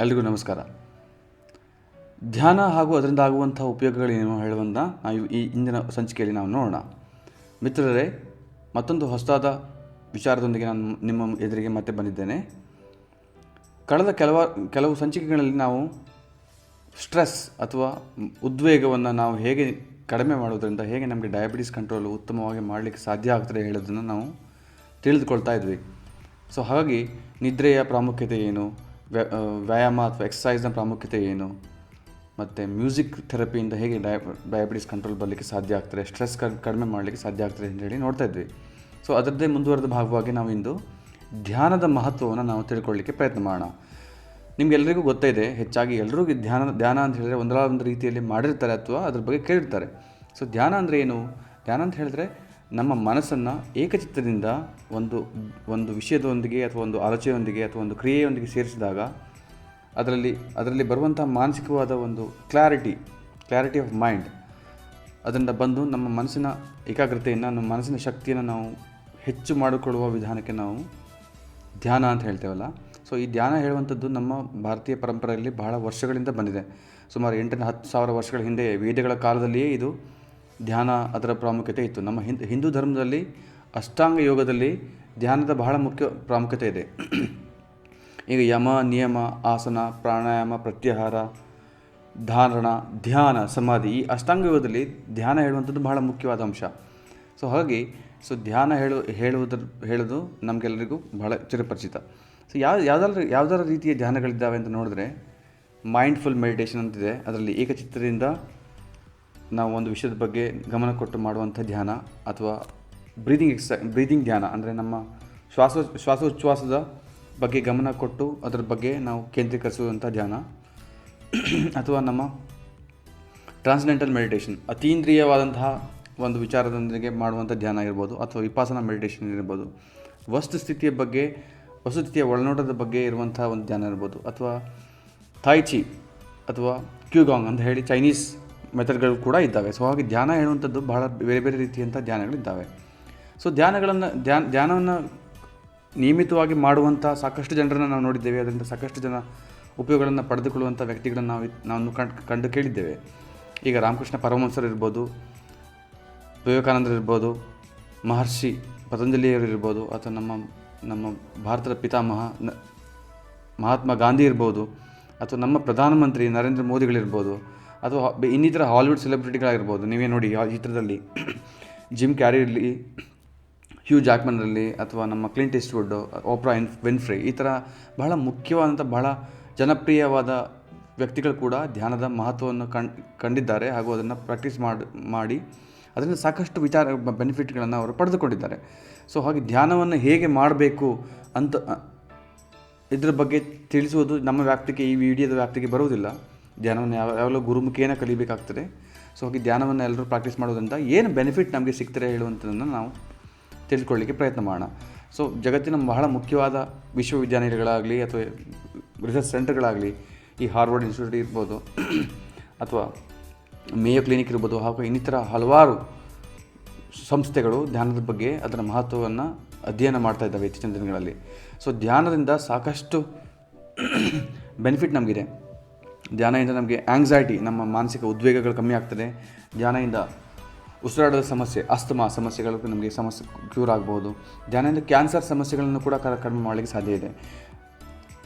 ಎಲ್ರಿಗೂ ನಮಸ್ಕಾರ. ಧ್ಯಾನ ಹಾಗೂ ಅದರಿಂದ ಆಗುವಂಥ ಉಪಯೋಗಗಳೇನು ಹೇಳುವಂಥ ನಾವು ಈ ಇಂದಿನ ಸಂಚಿಕೆಯಲ್ಲಿ ನಾವು ನೋಡೋಣ. ಮಿತ್ರರೇ, ಮತ್ತೊಂದು ಹೊಸದಾದ ವಿಚಾರದೊಂದಿಗೆ ನಾನು ನಿಮ್ಮ ಎದುರಿಗೆ ಮತ್ತೆ ಬಂದಿದ್ದೇನೆ. ಕಳೆದ ಕೆಲವ, ಕೆಲವು ಸಂಚಿಕೆಗಳಲ್ಲಿ ನಾವು ಸ್ಟ್ರೆಸ್ ಅಥವಾ ಉದ್ವೇಗವನ್ನು ನಾವು ಹೇಗೆ ಕಡಿಮೆ ಮಾಡೋದರಿಂದ ಹೇಗೆ ನಮಗೆ ಡಯಾಬಿಟಿಸ್ ಕಂಟ್ರೋಲ್ ಉತ್ತಮವಾಗಿ ಮಾಡಲಿಕ್ಕೆ ಸಾಧ್ಯ ಆಗ್ತದೆ ಹೇಳೋದನ್ನು ನಾವು ತಿಳಿದುಕೊಳ್ತಾ ಇದ್ವಿ. ಸೊ ಹಾಗಾಗಿ ನಿದ್ರೆಯ ಪ್ರಾಮುಖ್ಯತೆ ಏನು? ವ್ಯಾಯಾಮ ಅಥವಾ ಎಕ್ಸಸೈಸ್ನ ಪ್ರಾಮುಖ್ಯತೆ ಏನು? ಮತ್ತು ಮ್ಯೂಸಿಕ್ ಥೆರಪಿಯಿಂದ ಹೇಗೆ ಡಯ ಡಯಾಬಿಟಿಸ್ ಕಂಟ್ರೋಲ್ ಬರಲಿಕ್ಕೆ ಸಾಧ್ಯ ಆಗ್ತದೆ? ಸ್ಟ್ರೆಸ್ ಕಡಿಮೆ ಮಾಡಲಿಕ್ಕೆ ಸಾಧ್ಯ ಆಗ್ತದೆ ಅಂತೇಳಿ ನೋಡ್ತಾ ಇದ್ವಿ. ಸೊ ಅದರದ್ದೇ ಮುಂದುವರೆದ ಭಾಗವಾಗಿ ನಾವು ಇಂದು ಧ್ಯಾನದ ಮಹತ್ವವನ್ನು ನಾವು ತಿಳ್ಕೊಳ್ಳಿಕ್ಕೆ ಪ್ರಯತ್ನ ಮಾಡೋಣ. ನಿಮಗೆಲ್ಲರಿಗೂ ಗೊತ್ತೇ ಇದೆ, ಹೆಚ್ಚಾಗಿ ಎಲ್ಲರೂ ಧ್ಯಾನ ಧ್ಯಾನ ಅಂತ ಹೇಳಿದ್ರೆ ಒಂದಲ್ಲ ಒಂದು ರೀತಿಯಲ್ಲಿ ಮಾಡಿರ್ತಾರೆ ಅಥವಾ ಅದ್ರ ಬಗ್ಗೆ ಕೇಳಿರ್ತಾರೆ. ಸೊ ಧ್ಯಾನ ಅಂದರೆ ಏನು? ಧ್ಯಾನ ಅಂತ ಹೇಳಿದ್ರೆ ನಮ್ಮ ಮನಸ್ಸನ್ನು ಏಕಚಿತ್ತದಿಂದ ಒಂದು ಒಂದು ವಿಷಯದೊಂದಿಗೆ ಅಥವಾ ಒಂದು ಆಲೋಚನೆಯೊಂದಿಗೆ ಅಥವಾ ಒಂದು ಕ್ರಿಯೆಯೊಂದಿಗೆ ಸೇರಿಸಿದಾಗ ಅದರಲ್ಲಿ ಅದರಲ್ಲಿ ಬರುವಂಥ ಮಾನಸಿಕವಾದ ಒಂದು ಕ್ಲಾರಿಟಿ ಕ್ಲಾರಿಟಿ ಆಫ್ ಮೈಂಡ್ ಅದರಿಂದ ಬಂದು ನಮ್ಮ ಮನಸ್ಸಿನ ಏಕಾಗ್ರತೆಯನ್ನು, ನಮ್ಮ ಮನಸ್ಸಿನ ಶಕ್ತಿಯನ್ನು ನಾವು ಹೆಚ್ಚು ಮಾಡಿಕೊಳ್ಳುವ ವಿಧಾನಕ್ಕೆ ನಾವು ಧ್ಯಾನ ಅಂತ ಹೇಳ್ತೇವಲ್ಲ. ಸೊ ಈ ಧ್ಯಾನ ಹೇಳುವಂಥದ್ದು ನಮ್ಮ ಭಾರತೀಯ ಪರಂಪರೆಯಲ್ಲಿ ಬಹಳ ವರ್ಷಗಳಿಂದ ಬಂದಿದೆ. ಸುಮಾರು ಎಂಟರಿಂದ ಹತ್ತು ಸಾವಿರ ವರ್ಷಗಳ ಹಿಂದೆ, ವೇದಗಳ ಕಾಲದಲ್ಲಿಯೇ ಇದು ಧ್ಯಾನ ಅದರ ಪ್ರಾಮುಖ್ಯತೆ ಇತ್ತು. ನಮ್ಮ ಹಿಂದ್, ಹಿಂದೂ ಧರ್ಮದಲ್ಲಿ ಅಷ್ಟಾಂಗ ಯೋಗದಲ್ಲಿ ಧ್ಯಾನದ ಬಹಳ ಮುಖ್ಯ ಪ್ರಾಮುಖ್ಯತೆ ಇದೆ. ಈಗ ಯಮ, ನಿಯಮ, ಆಸನ, ಪ್ರಾಣಾಯಾಮ, ಪ್ರತ್ಯಾಹಾರ, ಧಾರಣ, ಧ್ಯಾನ, ಸಮಾಧಿ ಈ ಅಷ್ಟಾಂಗ ಯೋಗದಲ್ಲಿ ಧ್ಯಾನ ಹೇಳುವಂಥದ್ದು ಬಹಳ ಮುಖ್ಯವಾದ ಅಂಶ. ಸೊ ಹಾಗಾಗಿ, ಸೊ ಧ್ಯಾನ ಹೇಳು, ಹೇಳುವುದರ, ಹೇಳೋದು ನಮಗೆಲ್ಲರಿಗೂ ಬಹಳ ಚಿರಪರಿಚಿತ. ಸೊ ಯಾವ, ಯಾವ್ದಾದ್ರು ಯಾವುದಾರ ರೀತಿಯ ಧ್ಯಾನಗಳಿದ್ದಾವೆ ಅಂತ ನೋಡಿದ್ರೆ ಮೈಂಡ್ಫುಲ್ ಮೆಡಿಟೇಷನ್ ಅಂತಿದೆ. ಅದರಲ್ಲಿ ಏಕಚಿತ್ತದಿಂದ ನಾವು ಒಂದು ವಿಷಯದ ಬಗ್ಗೆ ಗಮನ ಕೊಟ್ಟು ಮಾಡುವಂಥ ಧ್ಯಾನ ಅಥವಾ ಬ್ರೀದಿಂಗ್ ಎಕ್ಸ ಬ್ರೀದಿಂಗ್ ಧ್ಯಾನ ಅಂದರೆ ನಮ್ಮ ಶ್ವಾಸ, ಶ್ವಾಸೋಚ್ಛ್ವಾಸದ ಬಗ್ಗೆ ಗಮನ ಕೊಟ್ಟು ಅದರ ಬಗ್ಗೆ ನಾವು ಕೇಂದ್ರೀಕರಿಸುವಂಥ ಧ್ಯಾನ. ಅಥವಾ ನಮ್ಮ ಟ್ರಾನ್ಸ್ಡೆಂಟಲ್ ಮೆಡಿಟೇಷನ್ ಅತೀಂದ್ರಿಯವಾದಂತಹ ಒಂದು ವಿಚಾರದೊಂದಿಗೆ ಮಾಡುವಂಥ ಧ್ಯಾನ ಇರ್ಬೋದು ಅಥವಾ ವಿಪಾಸನಾ ಮೆಡಿಟೇಷನ್ ಇರ್ಬೋದು. ವಸ್ತುಸ್ಥಿತಿಯ ಬಗ್ಗೆ ವಸ್ತುಸ್ಥಿತಿಯ ಒಳನೋಟದ ಬಗ್ಗೆ ಇರುವಂಥ ಒಂದು ಧ್ಯಾನ ಇರ್ಬೋದು. ಅಥವಾ ಥಾಯ್ಚಿ ಅಥವಾ ಕ್ಯೂಗಾಂಗ್ ಅಂತ ಹೇಳಿ ಚೈನೀಸ್ ಮೆಥಡ್ಗಳು ಕೂಡ ಇದ್ದಾವೆ. ಸೊ ಹಾಗೆ ಧ್ಯಾನ ಹೇಳುವಂಥದ್ದು ಬಹಳ ಬೇರೆ ಬೇರೆ ರೀತಿಯಂಥ ಧ್ಯಾನಗಳಿದ್ದಾವೆ. ಸೊ ಧ್ಯಾನಗಳನ್ನು, ಧ್ಯಾನ, ಧ್ಯಾನವನ್ನು ನಿಯಮಿತವಾಗಿ ಮಾಡುವಂಥ ಸಾಕಷ್ಟು ಜನರನ್ನು ನಾವು ನೋಡಿದ್ದೇವೆ. ಅದರಿಂದ ಸಾಕಷ್ಟು ಜನ ಉಪಯೋಗಗಳನ್ನು ಪಡೆದುಕೊಳ್ಳುವಂಥ ವ್ಯಕ್ತಿಗಳನ್ನು ನಾವು ನಾವು ಕಂಡು ಕಂಡು ಕೇಳಿದ್ದೇವೆ. ಈಗ ರಾಮಕೃಷ್ಣ ಪರಮಹಂಸರು ಇರ್ಬೋದು, ವಿವೇಕಾನಂದರು ಇರ್ಬೋದು, ಮಹರ್ಷಿ ಪತಂಜಲಿಯವರು ಇರ್ಬೋದು, ಅಥವಾ ನಮ್ಮ ನಮ್ಮ ಭಾರತದ ಪಿತಾಮಹ ಮಹಾತ್ಮ ಗಾಂಧಿ ಇರ್ಬೋದು, ಅಥವಾ ನಮ್ಮ ಪ್ರಧಾನಮಂತ್ರಿ ನರೇಂದ್ರ ಮೋದಿಗಳಿರ್ಬೋದು ಅಥವಾ ಇನ್ನಿತರ ಹಾಲಿವುಡ್ ಸೆಲೆಬ್ರಿಟಿಗಳಾಗಿರ್ಬೋದು. ನೀವೇ ನೋಡಿ ಆ ಚಿತ್ರದಲ್ಲಿ ಜಿಮ್ ಕ್ಯಾರಿ ಇರಲಿ ಹ್ಯೂ ಜಾಕ್ಮನ್ ಇರಲಿ, ಅಥವಾ ನಮ್ಮ ಕ್ಲಿಂಟ್ ಇಸ್ಟ್ವುಡ್ಡು ಓಪ್ರಾ ಇನ್ ವಿನ್ಫ್ರೇ ಈ ಥರ ಬಹಳ ಮುಖ್ಯವಾದಂಥ, ಬಹಳ ಜನಪ್ರಿಯವಾದ ವ್ಯಕ್ತಿಗಳು ಕೂಡ ಧ್ಯಾನದ ಮಹತ್ವವನ್ನು ಕಣ್ ಕಂಡಿದ್ದಾರೆ ಹಾಗೂ ಅದನ್ನು ಪ್ರಾಕ್ಟೀಸ್ ಮಾಡಿ ಮಾಡಿ ಅದರಿಂದ ಸಾಕಷ್ಟು ವಿಚಾರ ಬೆನಿಫಿಟ್ಗಳನ್ನು ಅವರು ಪಡೆದುಕೊಂಡಿದ್ದಾರೆ. ಸೊ ಹಾಗೆ ಧ್ಯಾನವನ್ನು ಹೇಗೆ ಮಾಡಬೇಕು ಅಂತ ಇದರ ಬಗ್ಗೆ ತಿಳಿಸುವುದು ನಮ್ಮ ವ್ಯಾಪ್ತಿಗೆ, ಈ ವಿಡಿಯೋದ ವ್ಯಾಪ್ತಿಗೆ ಬರುವುದಿಲ್ಲ. ಧ್ಯಾನವನ್ನು ಯಾವ ಯಾವಾಗಲೂ ಗುರುಮುಖಿಯನ್ನು ಕಲಿಬೇಕಾಗ್ತದೆ. ಸೊ ಹಾಗೆ ಧ್ಯಾನವನ್ನು ಎಲ್ಲರೂ ಪ್ರಾಕ್ಟೀಸ್ ಮಾಡೋದ್ರಿಂದ ಏನು ಬೆನಿಫಿಟ್ ನಮಗೆ ಸಿಗ್ತಾರೆ ಹೇಳುವಂಥದ್ದನ್ನು ನಾವು ತಿಳ್ಕೊಳ್ಳಿಕ್ಕೆ ಪ್ರಯತ್ನ ಮಾಡೋಣ. ಸೊ ಜಗತ್ತಿನ ಬಹಳ ಮುಖ್ಯವಾದ ವಿಶ್ವವಿದ್ಯಾನಿಲಯಗಳಾಗಲಿ ಅಥವಾ ರಿಸರ್ಚ್ ಸೆಂಟರ್ಗಳಾಗಲಿ ಈ ಹಾರ್ವರ್ಡ್ ಇನ್ಸ್ಟಿಟ್ಯೂಟ್ ಇರ್ಬೋದು, ಅಥವಾ ಮೇಯೋ ಕ್ಲಿನಿಕ್ ಇರ್ಬೋದು, ಹಾಗೂ ಇನ್ನಿತರ ಹಲವಾರು ಸಂಸ್ಥೆಗಳು ಧ್ಯಾನದ ಬಗ್ಗೆ ಅದರ ಮಹತ್ವವನ್ನು ಅಧ್ಯಯನ ಮಾಡ್ತಾ ಇದ್ದಾವೆ ಇತ್ತೀಚಿನ ದಿನಗಳಲ್ಲಿ. ಸೊ ಧ್ಯಾನದಿಂದ ಸಾಕಷ್ಟು ಬೆನಿಫಿಟ್ ನಮಗಿದೆ. ಧ್ಯಾನದಿಂದ ನಮಗೆ ಆಂಗ್ಸೈಟಿ ನಮ್ಮ ಮಾನಸಿಕ ಉದ್ವೇಗಗಳು ಕಮ್ಮಿ ಆಗ್ತದೆ. ಧ್ಯಾನದಿಂದ ಉಸಿರಾಟದ ಸಮಸ್ಯೆ, ಅಸ್ತಮಾ ಸಮಸ್ಯೆಗಳು ನಮಗೆ ಸಮಸ್ಯೆ ಕ್ಯೂರ್ ಆಗ್ಬೋದು ಧ್ಯಾನದಿಂದ ಕ್ಯಾನ್ಸರ್ ಸಮಸ್ಯೆಗಳನ್ನು ಕೂಡ ಕಡಿಮೆ ಮಾಡಲಿಕ್ಕೆ ಸಾಧ್ಯ ಇದೆ.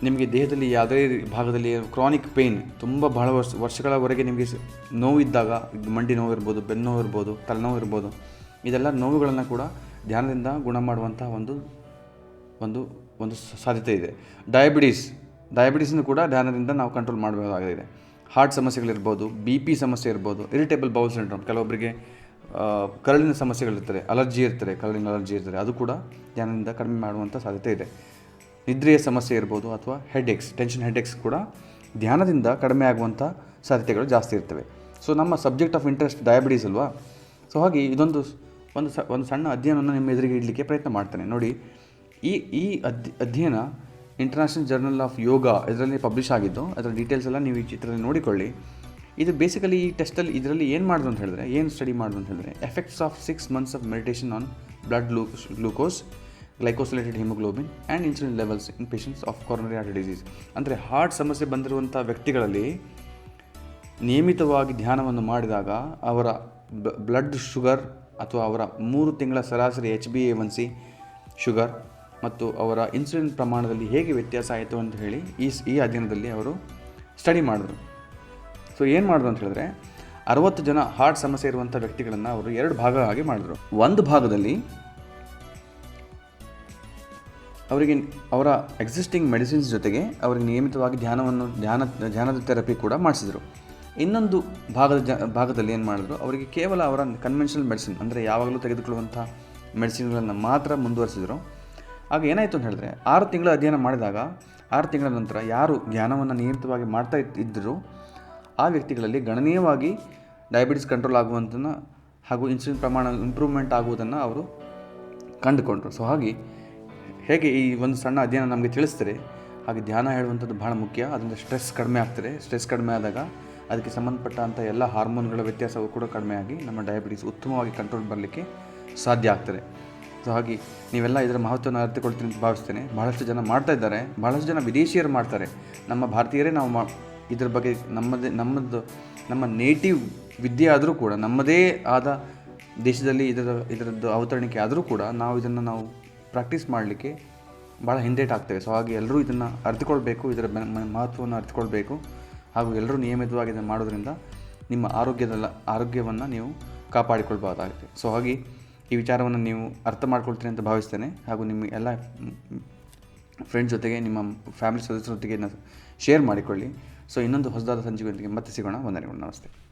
ನಿಮಗೆ ದೇಹದಲ್ಲಿ ಯಾವುದೇ ಭಾಗದಲ್ಲಿ ಕ್ರಾನಿಕ್ ಪೇಯ್ನ್ ತುಂಬ ಬಹಳ ವರ್ಷ, ವರ್ಷಗಳವರೆಗೆ ನಿಮಗೆ ನೋವು ನೋವಿದ್ದಾಗ ಮಂಡಿ ನೋವು ಇರ್ಬೋದು ಬೆನ್ನು ನೋವು ಇರ್ಬೋದು ತಲೆನೋವು ಇರ್ಬೋದು ಇದೆಲ್ಲ ನೋವುಗಳನ್ನು ಕೂಡ ಧ್ಯಾನದಿಂದ ಗುಣ ಮಾಡುವಂಥ ಒಂದು ಒಂದು ಒಂದು ಸಾಧ್ಯತೆ ಇದೆ. ಡಯಾಬಿಟೀಸ್ ಡಯಾಬಿಟೀಸನ್ನು ಕೂಡ ಧ್ಯಾನದಿಂದ ನಾವು ಕಂಟ್ರೋಲ್ ಮಾಡಬೇಕಾಗಿದೆ. ಹಾರ್ಟ್ ಸಮಸ್ಯೆಗಳಿರ್ಬೋದು ಬಿ ಪಿ ಸಮಸ್ಯೆ ಇರ್ಬೋದು ಇರಿಟೇಬಲ್ ಬೌಲ್ ಸಿಂಡ್ರೋಮ್ ಕೆಲವೊಬ್ಬರಿಗೆ ಕರಳಿನ ಸಮಸ್ಯೆಗಳಿರ್ತದೆ ಅಲರ್ಜಿ ಇರ್ತಾರೆ ಕರಳಿನ ಅಲರ್ಜಿ ಇರ್ತಾರೆ ಅದು ಕೂಡ ಧ್ಯಾನದಿಂದ ಕಡಿಮೆ ಮಾಡುವಂಥ ಸಾಧ್ಯತೆ ಇದೆ. ನಿದ್ರೆಯ ಸಮಸ್ಯೆ ಇರ್ಬೋದು ಅಥವಾ ಹೆಡ್ಎಕ್ಸ್ ಟೆನ್ಷನ್ ಹೆಡ್ಎಕ್ಸ್ ಕೂಡ ಧ್ಯಾನದಿಂದ ಕಡಿಮೆ ಆಗುವಂಥ ಸಾಧ್ಯತೆಗಳು ಜಾಸ್ತಿ ಇರ್ತವೆ. ಸೊ ನಮ್ಮ ಸಬ್ಜೆಕ್ಟ್ ಆಫ್ ಇಂಟ್ರೆಸ್ಟ್ ಡಯಾಬಿಟೀಸ್ ಅಲ್ವಾ? ಸೊ ಹಾಗೆ ಇದೊಂದು ಒಂದು ಸ, ಒಂದು ಸಣ್ಣ ಅಧ್ಯಯನವನ್ನು ನಿಮ್ಮ ಎದುರಿಗೆ ಇಡಲಿಕ್ಕೆ ಪ್ರಯತ್ನ ಮಾಡ್ತೇನೆ. ನೋಡಿ, ಈ ಈ ಅಧ್ಯ ಅಧ್ಯಯನ ಇಂಟರ್ನ್ಯಾಷನಲ್ ಜರ್ನಲ್ ಆಫ್ ಯೋಗ ಇದರಲ್ಲಿ ಪಬ್ಲಿಷ್ ಆಗಿದ್ದು, ಅದರ ಡೀಟೇಲ್ಸ್ ಎಲ್ಲ ನೀವು ಈ ಚಿತ್ರದಲ್ಲಿ ನೋಡಿಕೊಳ್ಳಿ. ಇದು ಬೇಸಿಕಲಿ ಈ ಟೆಸ್ಟಲ್ಲಿ ಇದರಲ್ಲಿ ಏನು ಮಾಡೋದು ಅಂತ ಹೇಳಿದ್ರೆ, ಏನು ಸ್ಟಡಿ ಮಾಡೋದು ಅಂತ ಹೇಳಿದ್ರೆ effects of six months of meditation on blood glucose glucose glycosylated haemoglobin and insulin levels in patients of coronary artery disease ಅಂದರೆ ಹಾರ್ಟ್ ಸಮಸ್ಯೆ ಬಂದಿರುವಂಥ ವ್ಯಕ್ತಿಗಳಲ್ಲಿ ನಿಯಮಿತವಾಗಿ ಧ್ಯಾನವನ್ನು ಮಾಡಿದಾಗ ಅವರ ಬ್ಲಡ್ ಶುಗರ್ ಅಥವಾ ಅವರ ಮೂರು ತಿಂಗಳ ಸರಾಸರಿ H B A one C sugar ಮತ್ತು ಅವರ ಇನ್ಸುಲಿನ್ ಪ್ರಮಾಣದಲ್ಲಿ ಹೇಗೆ ವ್ಯತ್ಯಾಸ ಆಯಿತು ಅಂತ ಹೇಳಿ ಈ ಈ ಅಧ್ಯಯನದಲ್ಲಿ ಅವರು ಸ್ಟಡಿ ಮಾಡಿದ್ರು. ಸೊ ಏನು ಮಾಡಿದ್ರು ಅಂತ ಹೇಳಿದ್ರೆ ಅರವತ್ತು ಜನ ಹಾರ್ಟ್ ಸಮಸ್ಯೆ ಇರುವಂಥ ವ್ಯಕ್ತಿಗಳನ್ನು ಅವರು ಎರಡು ಭಾಗ ಆಗಿ ಮಾಡಿದ್ರು. ಒಂದು ಭಾಗದಲ್ಲಿ ಅವರಿಗೆ ಅವರ ಎಕ್ಸಿಸ್ಟಿಂಗ್ ಮೆಡಿಸಿನ್ಸ್ ಜೊತೆಗೆ ಅವರಿಗೆ ನಿಯಮಿತವಾಗಿ ಧ್ಯಾನವನ್ನು, ಧ್ಯಾನ, ಧ್ಯಾನದ ಥೆರಪಿ ಕೂಡ ಮಾಡಿಸಿದರು. ಇನ್ನೊಂದು ಭಾಗದ ಜ, ಭಾಗದಲ್ಲಿ ಏನು ಮಾಡಿದ್ರು, ಅವರಿಗೆ ಕೇವಲ ಅವರ ಕನ್ವೆನ್ಷನಲ್ ಮೆಡಿಸಿನ್ ಅಂದರೆ ಯಾವಾಗಲೂ ತೆಗೆದುಕೊಳ್ಳುವಂಥ ಮೆಡಿಸಿನ್ಗಳನ್ನು ಮಾತ್ರ ಮುಂದುವರಿಸಿದರು. ಆಗ ಏನಾಯಿತು ಅಂತ ಹೇಳಿದ್ರೆ, ಆರು ತಿಂಗಳ ಅಧ್ಯಯನ ಮಾಡಿದಾಗ, ಆರು ತಿಂಗಳ ನಂತರ ಯಾರು ಧ್ಯಾನವನ್ನು ನಿಯಮಿತವಾಗಿ ಮಾಡ್ತಾ ಇದ್- ಇದ್ದರು ಆ ವ್ಯಕ್ತಿಗಳಲ್ಲಿ ಗಣನೀಯವಾಗಿ ಡಯಾಬಿಟಿಸ್ ಕಂಟ್ರೋಲ್ ಆಗುವಂಥನ್ನು ಹಾಗೂ ಇನ್ಸುಲಿನ್ ಪ್ರಮಾಣ ಇಂಪ್ರೂವ್ಮೆಂಟ್ ಆಗುವುದನ್ನು ಅವರು ಕಂಡುಕೊಂಡರು. ಸೊ ಹಾಗೆ ಹೇಗೆ ಈ ಒಂದು ಸಣ್ಣ ಅಧ್ಯಯನ ನಮಗೆ ತಿಳಿಸ್ತಾರೆ, ಹಾಗೆ ಧ್ಯಾನ ಹೇಳುವಂಥದ್ದು ಬಹಳ ಮುಖ್ಯ. ಅದರಿಂದ ಸ್ಟ್ರೆಸ್ ಕಡಿಮೆ ಆಗ್ತದೆ. ಸ್ಟ್ರೆಸ್ ಕಡಿಮೆ ಆದಾಗ ಅದಕ್ಕೆ ಸಂಬಂಧಪಟ್ಟಂಥ ಎಲ್ಲ ಹಾರ್ಮೋನ್ಗಳ ವ್ಯತ್ಯಾಸವು ಕೂಡ ಕಡಿಮೆ ಆಗಿ ನಮ್ಮ ಡಯಾಬಿಟಿಸ್ ಉತ್ತಮವಾಗಿ ಕಂಟ್ರೋಲ್ ಬರಲಿಕ್ಕೆ ಸಾಧ್ಯ ಆಗ್ತದೆ. ಸೊ ಹಾಗೆ ನೀವೆಲ್ಲ ಇದರ ಮಹತ್ವವನ್ನು ಅರ್ಥಕೊಳ್ತೀನಿ ಅಂತ ಭಾವಿಸ್ತೇನೆ. ಬಹಳಷ್ಟು ಜನ ಮಾಡ್ತಾ ಇದ್ದಾರೆ. ಬಹಳಷ್ಟು ಜನ ವಿದೇಶಿಯರು ಮಾಡ್ತಾರೆ. ನಮ್ಮ ಭಾರತೀಯರೇ ನಾವು ಮಾ ಇದ್ರ ಬಗ್ಗೆ ನಮ್ಮದೇ, ನಮ್ಮದು, ನಮ್ಮ ನೇಟಿವ್ ವಿದ್ಯೆ ಆದರೂ ಕೂಡ, ನಮ್ಮದೇ ಆದ ದೇಶದಲ್ಲಿ ಇದರ, ಇದರದ್ದು ಅವತರಣಿಕೆ ಆದರೂ ಕೂಡ ನಾವು ಇದನ್ನು ನಾವು ಪ್ರಾಕ್ಟೀಸ್ ಮಾಡಲಿಕ್ಕೆ ಭಾಳ ಹಿಂದೇಟ್ ಆಗ್ತೇವೆ. ಸೊ ಹಾಗೆ ಎಲ್ಲರೂ ಇದನ್ನು ಅರ್ಥಕೊಳ್ಬೇಕು ಇದರ ಮಹತ್ವವನ್ನು ಅರ್ಥಕೊಳ್ಬೇಕು ಹಾಗೂ ಎಲ್ಲರೂ ನಿಯಮಿತವಾಗಿ ಇದನ್ನು ಮಾಡೋದ್ರಿಂದ ನಿಮ್ಮ ಆರೋಗ್ಯದ ಆರೋಗ್ಯವನ್ನು ನೀವು ಕಾಪಾಡಿಕೊಳ್ಬೋದಾಗುತ್ತೆ ಸೊ ಹಾಗೆ ಈ ವಿಚಾರವನ್ನು ನೀವು ಅರ್ಥ ಮಾಡ್ಕೊಳ್ತೀನಿ ಅಂತ ಭಾವಿಸ್ತೇನೆ. ಹಾಗೂ ನಿಮ್ಮ ಎಲ್ಲ ಫ್ರೆಂಡ್ಸ್ ಜೊತೆಗೆ, ನಿಮ್ಮ ಫ್ಯಾಮಿಲಿ ಸದಸ್ಯರ ಜೊತೆಗೆ ಶೇರ್ ಮಾಡಿಕೊಳ್ಳಿ. ಸೊ ಇನ್ನೊಂದು ಹೊಸದಾದ ಸಂಚಿಕೆಯೊಂದಿಗೆ ಮತ್ತೆ ಸಿಗೋಣ. ವಂದನೆಗಳು ನಮಸ್ತೆ.